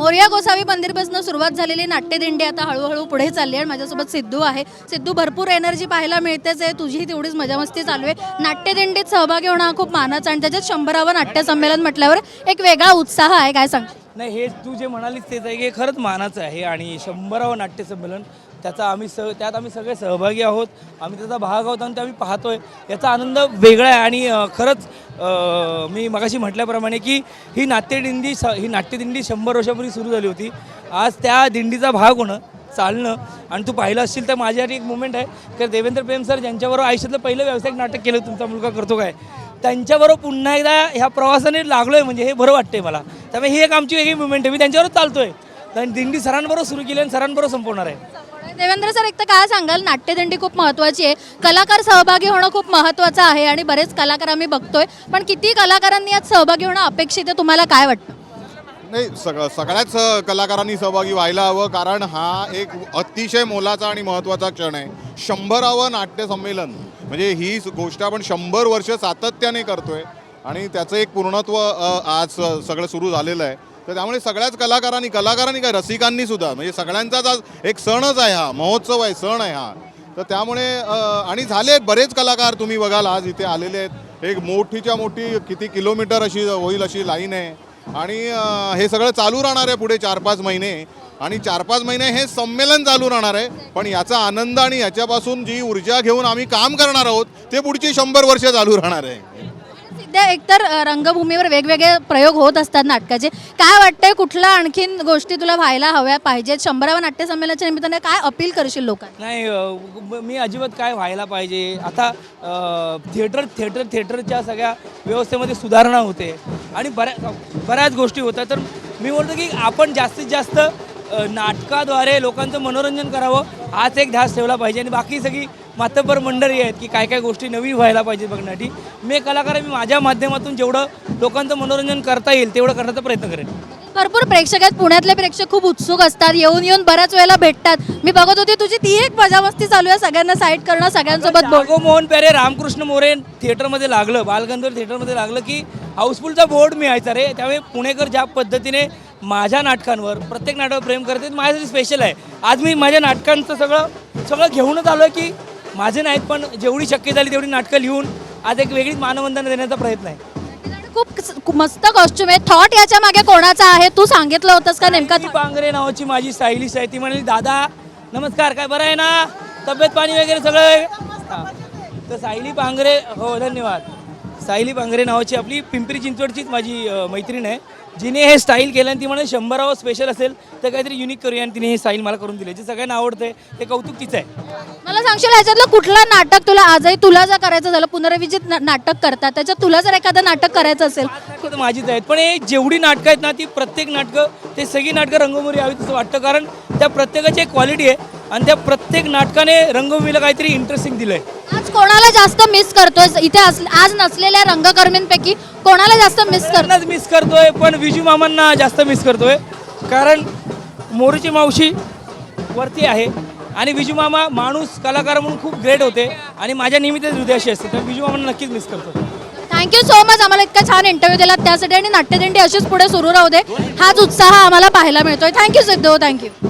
मोर्या गोसावी मंदिरपासून सुरुवात झालेली नाट्यदिंडी आता हळूहळू पुढे चालली आहे. आणि माझ्यासोबत सिद्धू आहे. सिद्धू भरपूर एनर्जी पाहायला मिळतेच आहे. तुझीही तेवढीच मजामस्ती चालू आहे. नाट्यदिंडीत सहभागी होणं हा खूप मानाचा आणि त्याच्यात शंभरावं नाट्य संमेलन म्हटल्यावर एक वेगळा उत्साह आहे. काय सांग? नाही हे तू जे म्हणालीस तेच आहे की हे खरंच मानाचं आहे. आणि शंभरावं नाट्यसंमेलन त्याचा आम्ही स त्यात आम्ही सगळे सहभागी आहोत. आम्ही त्याचा भाग आहोत आणि ते आम्ही पाहतोय. याचा आनंद वेगळा आहे. आणि खरंच मी मगाशी म्हटल्याप्रमाणे की ही नाट्यदिंडी स ही नाट्यदिंडी शंभर वर्षापूर्वी सुरू झाली होती. आज त्या दिंडीचा भाग होणं चालणं आणि तू पाहिलं असशील तर माझ्यासाठी एक मुवमेंट आहे. तर देवेंद्र प्रेम सर ज्यांच्याबरोबर आयुष्यातलं पहिलं व्यावसायिक नाटक केलं तुमचा मुलगा करतो काय? त्यांच्याबरोबर पुन्हा एकदा ह्या प्रवासाने लागलो आहे म्हणजे हे बरं वाटतंय मला. त्यामुळे ही एक आमची वेगळी मुवमेंट आहे. मी त्यांच्याबरोबर चालतो आहे दिंडी सरांबरोबर सुरू केली आणि सरांबरोबर संपवणार आहे. देवेंद्र सर एक तर काय सांगाल नाट्यदिंडी खूप महत्त्वाची आहे. कलाकार सहभागी होणं खूप महत्त्वाचं आहे आणि बरेच कलाकार आम्ही बघतोय. पण किती कलाकारांनी यात सहभागी होणं अपेक्षित आहे तुम्हाला काय वाटतं? नाही सग सगळ्याच कलाकारांनी सहभागी व्हायला हवं कारण हा एक अतिशय मोलाचा आणि महत्त्वाचा क्षण आहे. शंभरावं नाट्यसंमेलन म्हणजे ही गोष्ट आपण शंभर वर्ष सातत्याने करतोय आणि त्याचं एक पूर्णत्व आज सगळं सुरू झालेलं आहे. तर त्यामुळे सगळ्याच कलाकारांनी कलाकारांनी काय रसिकांनी सुद्धा म्हणजे सगळ्यांचाच आज एक सणच आहे हा महोत्सव आहे सण आहे हा. तर त्यामुळे आणि झाले बरेच कलाकार तुम्ही बघाल आज इथे आलेले आहेत. एक मोठीच्या मोठी किती किलोमीटर अशी होईल अशी लाईन आहे. आणि हे सगळं चालू राहणार आहे पुढे चार पाच महिने. आणि चार पाच महिने हे संमेलन चालू राहणार आहे. पण याचा आनंद आणि याच्यापासून जी ऊर्जा घेऊन आम्ही काम करणार आहोत ते पुढची शंभर वर्ष चालू राहणार आहे. सध्या एकतर रंगभूमीवर वेगवेगळे प्रयोग होत असतात नाटकाचे. काय वाटतंय कुठला आणखीन गोष्टी तुला व्हायला हव्या पाहिजेत? शंभराव्या नाट्यसंमेलनाच्या निमित्ताने काय अपील करशील लोकांना? नाही मी अजिबात काय व्हायला पाहिजे? आता थिएटर थिएटर थिएटरच्या सगळ्या व्यवस्थेमध्ये सुधारणा होते. आणि बऱ्या बऱ्याच गोष्टी होतात. तर मी बोलतो की आपण जास्तीत जास्त नाटकाद्वारे लोकांचं मनोरंजन करावं हाच एक ध्यास ठेवला पाहिजे. आणि बाकी सगळी मातब्बर मंडळी आहेत की काय काय गोष्टी नवी व्हायला पाहिजे बघण्यासाठी मी एक कलाकार मी माझ्या माध्यमातून जेवढं लोकांचं मनोरंजन करता येईल तेवढं करण्याचा प्रयत्न करेन. भरपूर प्रेक्षक आहेत पुण्यातले प्रेक्षक खूप उत्सुक असतात येऊन येऊन बऱ्याच वेळेला भेटतात. मी बघत होती तुझी ती एक मजामस्ती चालू आहे सगळ्यांना साईड करणं सगळ्यांसोबत बोल जागो मोहन प्यारे रामकृष्ण मोरे थिएटरमध्ये लागलं बालगंधर्व थिएटरमध्ये लागलं की हाऊसफुलचा बोर्ड मिळायचा रे. त्यामुळे पुणेकर ज्या पद्धतीने माझ्या नाटकांवर प्रत्येक नाटकावर प्रेम करते माझ्यासाठी स्पेशल आहे. आज मी माझ्या नाटकांचं सगळं सगळं घेऊनच आलो आहे की माझे नाहीत पण जेवढी शक्य झाली तेवढी नाटकं लिहून आज एक वेगळीच मानवंदना देण्याचा प्रयत्न आहे. खूप मस्त कॉस्ट्युम आहे. थॉट याच्या मागे कोणाचा आहे? तू सांगितलं होतंस का नेमका पांगरे नावाची माझी स्टायलिस्ट आहे. ती म्हणाली दादा नमस्कार काय बरं आहे ना? तब्येत पाणी वगैरे सगळं? हां. तर सायली पांगरे हो धन्यवाद. सायली पांगरे नावाची आपली पिंपरी चिंचवडचीच माझी मैत्रीण आहे. जिने हे स्टाईल केलं आणि ती म्हणे शंभरावं स्पेशल असेल तर काहीतरी युनिक करूया आणि तिने हे स्टाईल मला करून दिली. जे सगळ्यांना आवडतंय ते कौतुक तिचं आहे. मला सांगशील ह्याच्यातलं कुठलं नाटक तुला आजही तुला जर करायचं झालं पुनर्विजित ना- नाटक करतात त्याच्यात तुला जर एखादं नाटक करायचं असेल. नाटकं तर माझीच आहेत पण हे जेवढी नाटकं आहेत ना ती प्रत्येक नाटकं ते सगळी नाटकं रंगभूमीवर यावीत असं वाटतं कारण त्या प्रत्येकाची एक क्वालिटी आहे आणि त्या प्रत्येक नाटकाने रंगभूमीला काहीतरी इंटरेस्टिंग दिलं आहे आज कोणाला जास्त मिस करतोय? इथे अस- आज नसलेल्या रंगकर्मींपैकी कोणाला जास्त मिस करतो त्यांनाच मिस करतोय पण विजू मामांना जास्त मिस करतोय. कारण मोरूची मावशी वरती आहे आणि विजू मामा माणूस कलाकार म्हणून खूप ग्रेट होते आणि माझ्या निमित्तच हृदयाशी असते तर विजू मामांना नक्कीच मिस करतो थँक्यू सो मच आम्हाला इतका छान इंटरव्ह्यू दिला. त्यासाठी आणि नाट्यदिंडी अशीच पुढे सुरू राहू दे. हाच उत्साह आम्हाला पाहायला मिळतोय. थँक्यू सिद्धू. थँक्यू